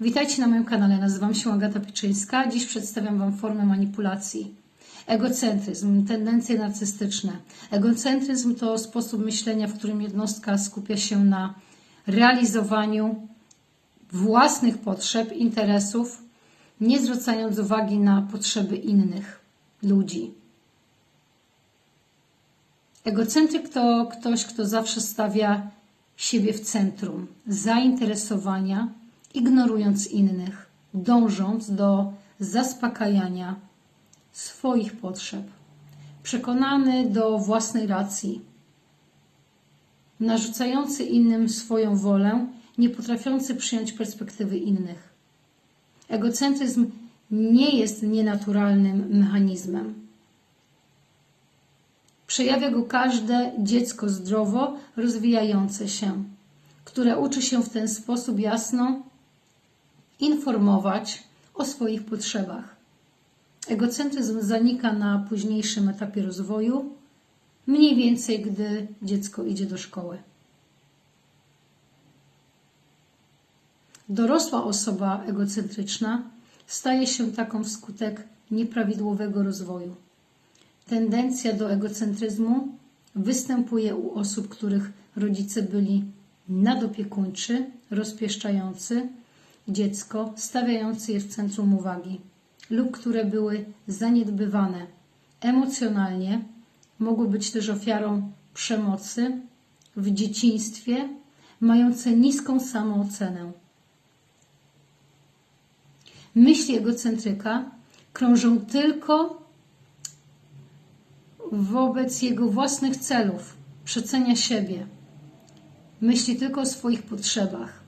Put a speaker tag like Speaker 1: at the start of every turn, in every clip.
Speaker 1: Witajcie na moim kanale, nazywam się Agata Pieczyńska. Dziś przedstawiam Wam formę manipulacji. Egocentryzm, tendencje narcystyczne. Egocentryzm to sposób myślenia, w którym jednostka skupia się na realizowaniu własnych potrzeb, interesów, nie zwracając uwagi na potrzeby innych ludzi. Egocentryk to ktoś, kto zawsze stawia siebie w centrum zainteresowania, ignorując innych, dążąc do zaspokajania swoich potrzeb, przekonany do własnej racji, narzucający innym swoją wolę, nie potrafiący przyjąć perspektywy innych. Egocentryzm nie jest nienaturalnym mechanizmem. Przejawia go każde dziecko zdrowo rozwijające się, które uczy się w ten sposób jasno informować o swoich potrzebach. Egocentryzm zanika na późniejszym etapie rozwoju, mniej więcej gdy dziecko idzie do szkoły. Dorosła osoba egocentryczna staje się taką wskutek nieprawidłowego rozwoju. Tendencja do egocentryzmu występuje u osób, których rodzice byli nadopiekuńczy, rozpieszczający dziecko, stawiający je w centrum uwagi, lub które były zaniedbywane emocjonalnie, mogły być też ofiarą przemocy w dzieciństwie, mające niską samoocenę. Myśli egocentryka krążą tylko wobec jego własnych celów, przecenia siebie. Myśli tylko o swoich potrzebach,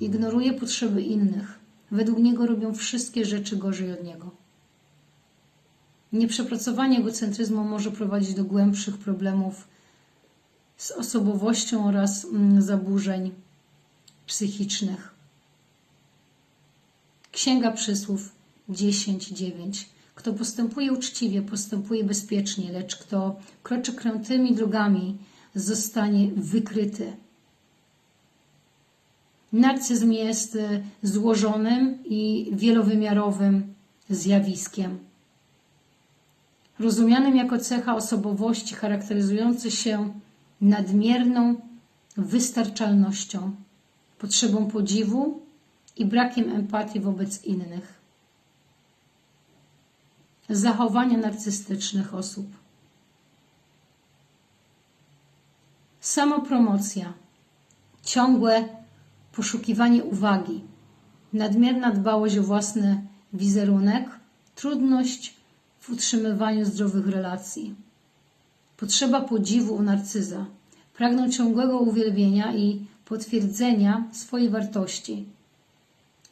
Speaker 1: ignoruje potrzeby innych. Według niego robią wszystkie rzeczy gorzej od niego. Nieprzepracowanie egocentryzmu może prowadzić do głębszych problemów z osobowością oraz mm, zaburzeń psychicznych. Księga Przysłów 10:9. Kto postępuje uczciwie, postępuje bezpiecznie, lecz kto kroczy krętymi drogami, zostanie wykryty. Narcyzm jest e, złożonym i wielowymiarowym zjawiskiem. Rozumianym jako cecha osobowości charakteryzujący się nadmierną wystarczalnością, potrzebą podziwu i brakiem empatii wobec innych. Zachowania narcystycznych osób. Samopromocja, ciągłe poszukiwanie uwagi, nadmierna dbałość o własny wizerunek, trudność w utrzymywaniu zdrowych relacji, potrzeba podziwu u narcyza, pragną ciągłego uwielbienia i potwierdzenia swojej wartości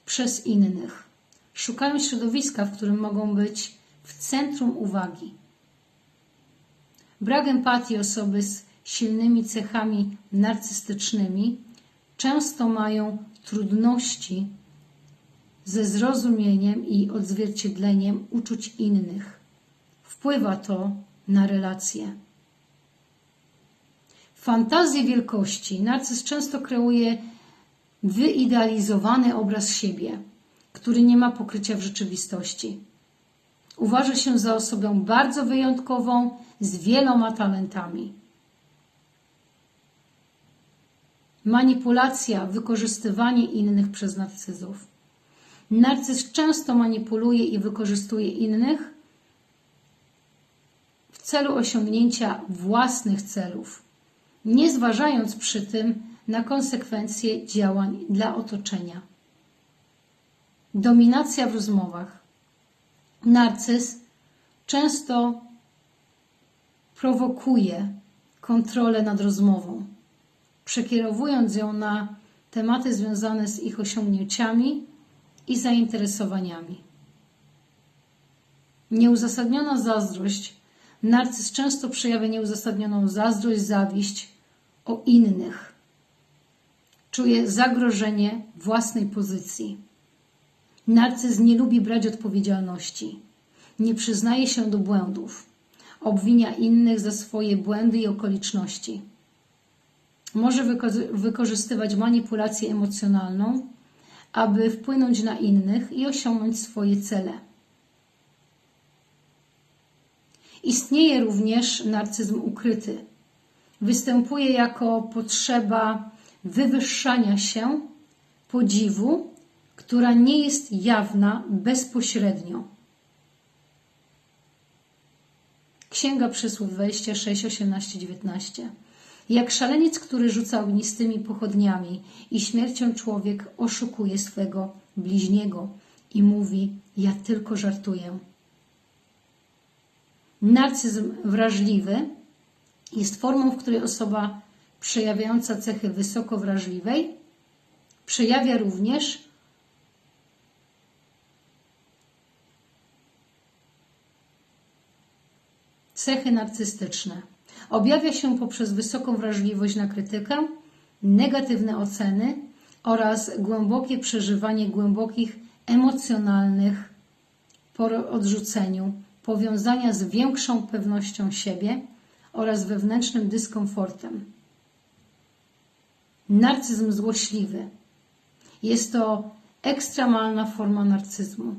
Speaker 1: przez innych. Szukają środowiska, w którym mogą być w centrum uwagi. Brak empatii osoby z silnymi cechami narcystycznymi często mają trudności ze zrozumieniem i odzwierciedleniem uczuć innych. Wpływa to na relacje. Fantazje wielkości. Narcyz często kreuje wyidealizowany obraz siebie, który nie ma pokrycia w rzeczywistości. Uważa się za osobę bardzo wyjątkową, z wieloma talentami. Manipulacja, wykorzystywanie innych przez narcyzów. Narcyz często manipuluje i wykorzystuje innych w celu osiągnięcia własnych celów, nie zważając przy tym na konsekwencje działań dla otoczenia. Dominacja w rozmowach. Narcyz często prowokuje kontrolę nad rozmową, przekierowując ją na tematy związane z ich osiągnięciami i zainteresowaniami. Nieuzasadniona zazdrość. Narcyz często przejawia nieuzasadnioną zazdrość, zawiść o innych. Czuje zagrożenie własnej pozycji. Narcyz nie lubi brać odpowiedzialności. Nie przyznaje się do błędów. Obwinia innych za swoje błędy i okoliczności. Może wykorzystywać manipulację emocjonalną, aby wpłynąć na innych i osiągnąć swoje cele. Istnieje również narcyzm ukryty. Występuje jako potrzeba wywyższania się, podziwu, która nie jest jawna bezpośrednio. Księga Przysłów 26, 18, 19. Jak szaleniec, który rzuca ognistymi pochodniami i śmiercią człowiek oszukuje swego bliźniego i mówi: Ja tylko żartuję. Narcyzm wrażliwy jest formą, w której osoba przejawiająca cechy wysoko wrażliwej przejawia również cechy narcystyczne. Objawia się poprzez wysoką wrażliwość na krytykę, negatywne oceny oraz głębokie przeżywanie głębokich emocjonalnych po odrzuceniu, powiązania z większą pewnością siebie oraz wewnętrznym dyskomfortem. Narcyzm złośliwy. Jest to ekstremalna forma narcyzmu,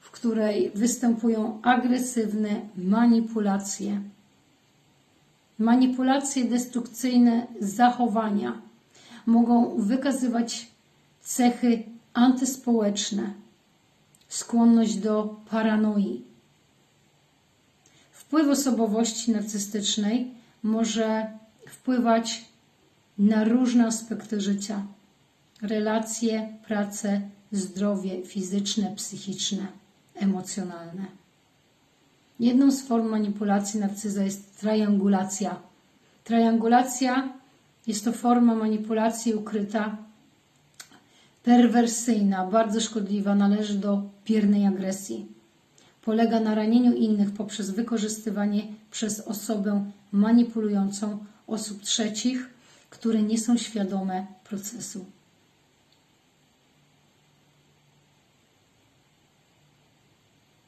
Speaker 1: w której występują agresywne manipulacje. Manipulacje destrukcyjne zachowania mogą wykazywać cechy antyspołeczne, skłonność do paranoi. Wpływ osobowości narcystycznej może wpływać na różne aspekty życia: relacje, pracę, zdrowie fizyczne, psychiczne, emocjonalne. Jedną z form manipulacji narcyza jest triangulacja. Triangulacja jest to forma manipulacji ukryta, perwersyjna, bardzo szkodliwa, należy do biernej agresji. Polega na ranieniu innych poprzez wykorzystywanie przez osobę manipulującą osób trzecich, które nie są świadome procesu.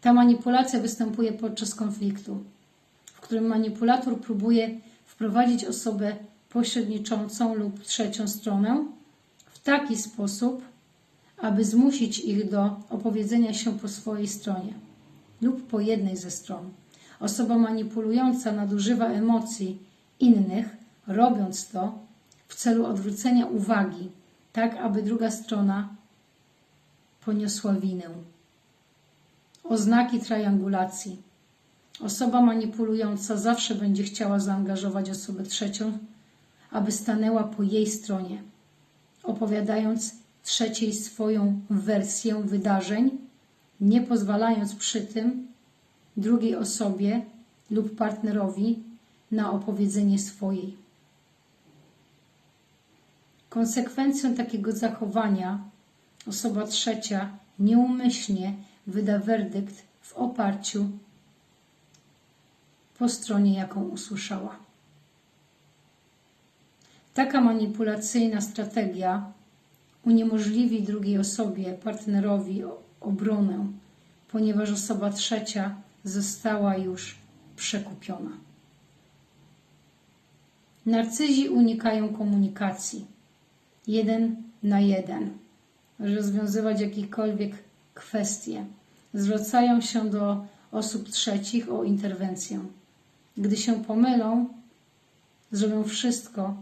Speaker 1: Ta manipulacja występuje podczas konfliktu, w którym manipulator próbuje wprowadzić osobę pośredniczącą lub trzecią stronę w taki sposób, aby zmusić ich do opowiedzenia się po swojej stronie lub po jednej ze stron. Osoba manipulująca nadużywa emocji innych, robiąc to w celu odwrócenia uwagi, tak aby druga strona poniosła winę. Oznaki triangulacji. Osoba manipulująca zawsze będzie chciała zaangażować osobę trzecią, aby stanęła po jej stronie, opowiadając trzeciej swoją wersję wydarzeń, nie pozwalając przy tym drugiej osobie lub partnerowi na opowiedzenie swojej. Konsekwencją takiego zachowania osoba trzecia nieumyślnie wyda werdykt w oparciu po stronie, jaką usłyszała. Taka manipulacyjna strategia uniemożliwi drugiej osobie, partnerowi obronę, ponieważ osoba trzecia została już przekupiona. Narcyzi unikają komunikacji jeden na jeden, rozwiązywać jakiekolwiek kwestie. Zwracają się do osób trzecich o interwencję. Gdy się pomylą, zrobią wszystko,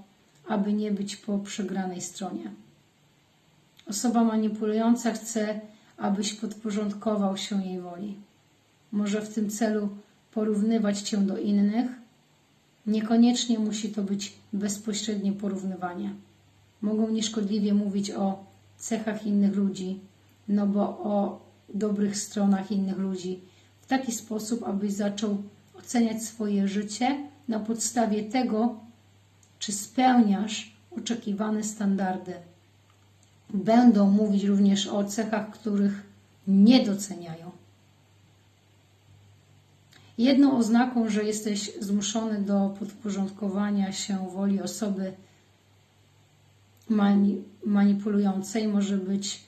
Speaker 1: aby nie być po przegranej stronie. Osoba manipulująca chce, abyś podporządkował się jej woli. Może w tym celu porównywać cię do innych. Niekoniecznie musi to być bezpośrednie porównywanie. Mogą nieszkodliwie mówić o cechach innych ludzi, no bo o dobrych stronach innych ludzi, w taki sposób, abyś zaczął oceniać swoje życie na podstawie tego, czy spełniasz oczekiwane standardy. Będą mówić również o cechach, których nie doceniają. Jedną oznaką, że jesteś zmuszony do podporządkowania się woli osoby manipulującej może być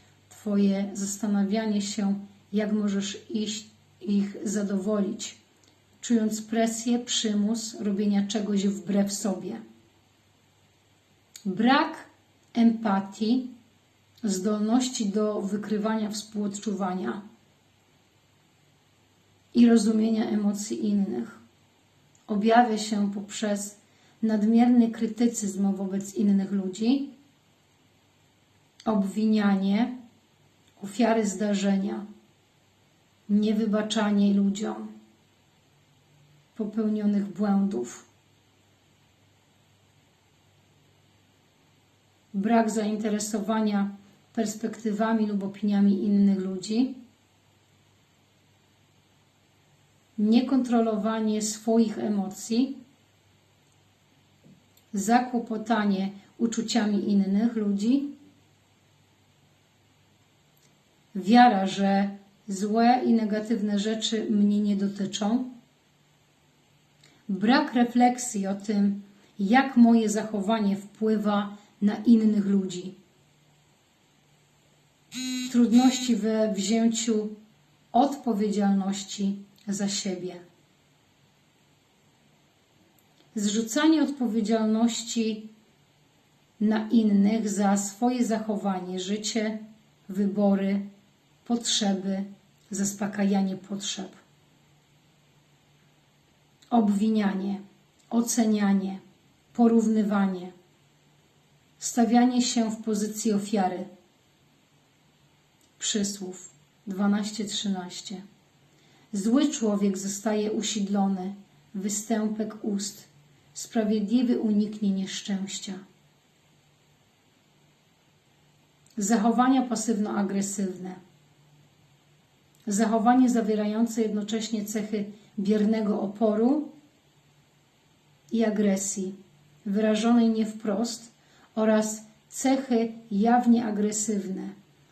Speaker 1: Twoje zastanawianie się, jak możesz iść ich zadowolić, czując presję, przymus robienia czegoś wbrew sobie. Brak empatii zdolności do wykrywania współodczuwania i rozumienia emocji innych. Objawia się poprzez nadmierny krytycyzm wobec innych ludzi, obwinianie, ofiary zdarzenia, niewybaczanie ludziom popełnionych błędów, brak zainteresowania perspektywami lub opiniami innych ludzi, niekontrolowanie swoich emocji, zakłopotanie uczuciami innych ludzi, wiara, że złe i negatywne rzeczy mnie nie dotyczą, brak refleksji o tym, jak moje zachowanie wpływa na innych ludzi, trudności we wzięciu odpowiedzialności za siebie. Zrzucanie odpowiedzialności na innych za swoje zachowanie, życie, wybory, potrzeby, zaspokajanie potrzeb. Obwinianie, ocenianie, porównywanie, stawianie się w pozycji ofiary. Przysłów 12-13 Zły człowiek zostaje usidlony, występek ust, sprawiedliwy uniknie nieszczęścia. Zachowania pasywno-agresywne. Zachowanie zawierające jednocześnie cechy biernego oporu i agresji, wyrażonej nie wprost, oraz cechy jawnie agresywne.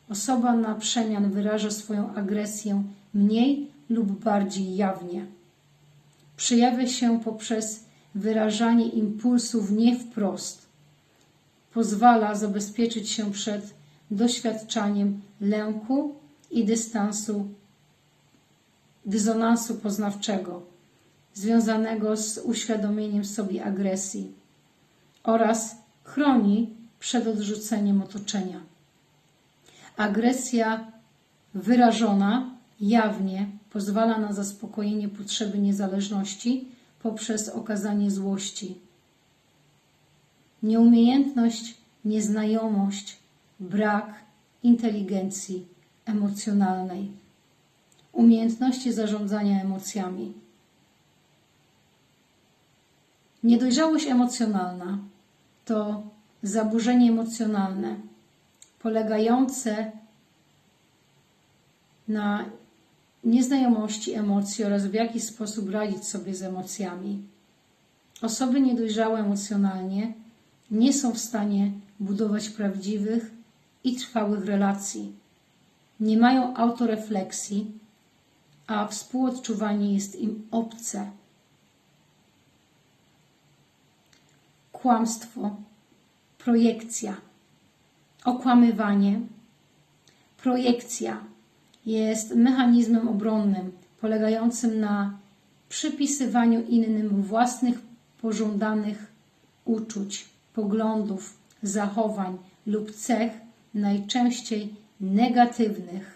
Speaker 1: Osoba na przemian wyraża swoją agresję mniej lub bardziej jawnie. Przejawia się poprzez wyrażanie impulsów nie wprost. Pozwala zabezpieczyć się przed doświadczaniem lęku i dystansu, dysonansu poznawczego, związanego z uświadomieniem sobie agresji oraz chroni przed odrzuceniem otoczenia. Agresja wyrażona jawnie pozwala na zaspokojenie potrzeby niezależności poprzez okazanie złości. Nieumiejętność, nieznajomość, brak inteligencji emocjonalnej, umiejętności zarządzania emocjami. Niedojrzałość emocjonalna to zaburzenie emocjonalne polegające na nieznajomości emocji oraz w jaki sposób radzić sobie z emocjami. Osoby niedojrzałe emocjonalnie nie są w stanie budować prawdziwych i trwałych relacji. Nie mają autorefleksji, a współodczuwanie jest im obce. Kłamstwo, projekcja, okłamywanie, projekcja jest mechanizmem obronnym polegającym na przypisywaniu innym własnych pożądanych uczuć, poglądów, zachowań lub cech, najczęściej negatywnych.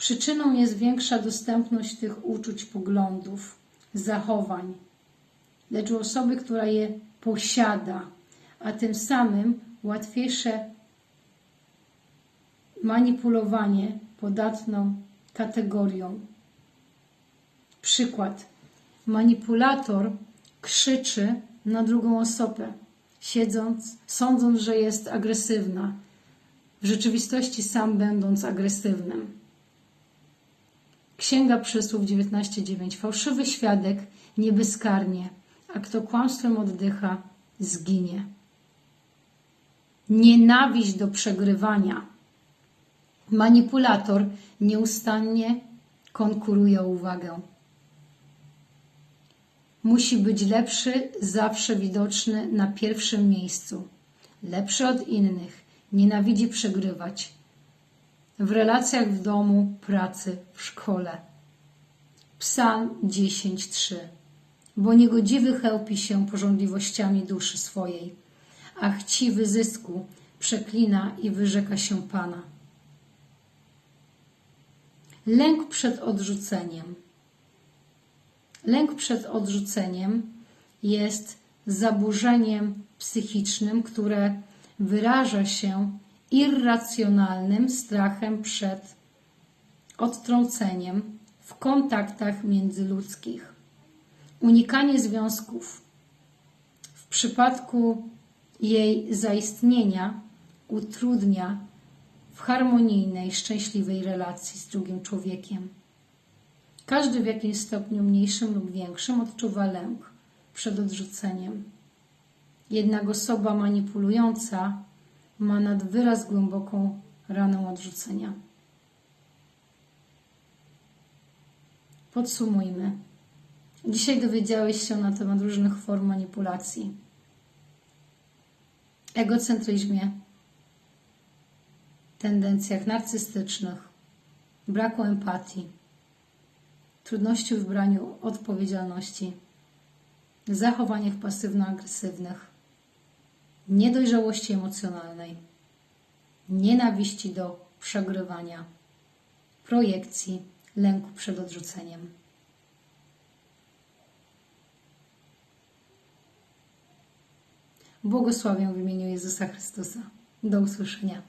Speaker 1: Przyczyną jest większa dostępność tych uczuć, poglądów, zachowań, lecz u osoby, która je posiada, a tym samym łatwiejsze manipulowanie podatną kategorią. Przykład. Manipulator krzyczy na drugą osobę, siedząc, sądząc, że jest agresywna, w rzeczywistości sam będąc agresywnym. Księga Przysłów 19:9. Fałszywy świadek nie bezkarnie, a kto kłamstwem oddycha, zginie. Nienawiść do przegrywania Manipulator nieustannie konkuruje o uwagę. Musi być lepszy, zawsze widoczny na pierwszym miejscu. Lepszy od innych, nienawidzi przegrywać. W relacjach w domu, pracy, w szkole. Psalm 10:3 Bo niegodziwy chełpi się porządliwościami duszy swojej, a chciwy zysku przeklina i wyrzeka się Pana. Lęk przed odrzuceniem. Lęk przed odrzuceniem jest zaburzeniem psychicznym, które wyraża się irracjonalnym strachem przed odtrąceniem w kontaktach międzyludzkich. Unikanie związków w przypadku jej zaistnienia utrudnia w harmonijnej, szczęśliwej relacji z drugim człowiekiem. Każdy w jakimś stopniu mniejszym lub większym odczuwa lęk przed odrzuceniem. Jednak osoba manipulująca ma nad wyraz głęboką ranę odrzucenia. Podsumujmy. Dzisiaj dowiedziałeś się na temat różnych form manipulacji. Egocentryzmie, tendencjach narcystycznych, braku empatii, trudności w braniu odpowiedzialności, zachowaniach pasywno-agresywnych, niedojrzałości emocjonalnej, nienawiści do przegrywania, projekcji, lęku przed odrzuceniem. Błogosławię w imieniu Jezusa Chrystusa. Do usłyszenia.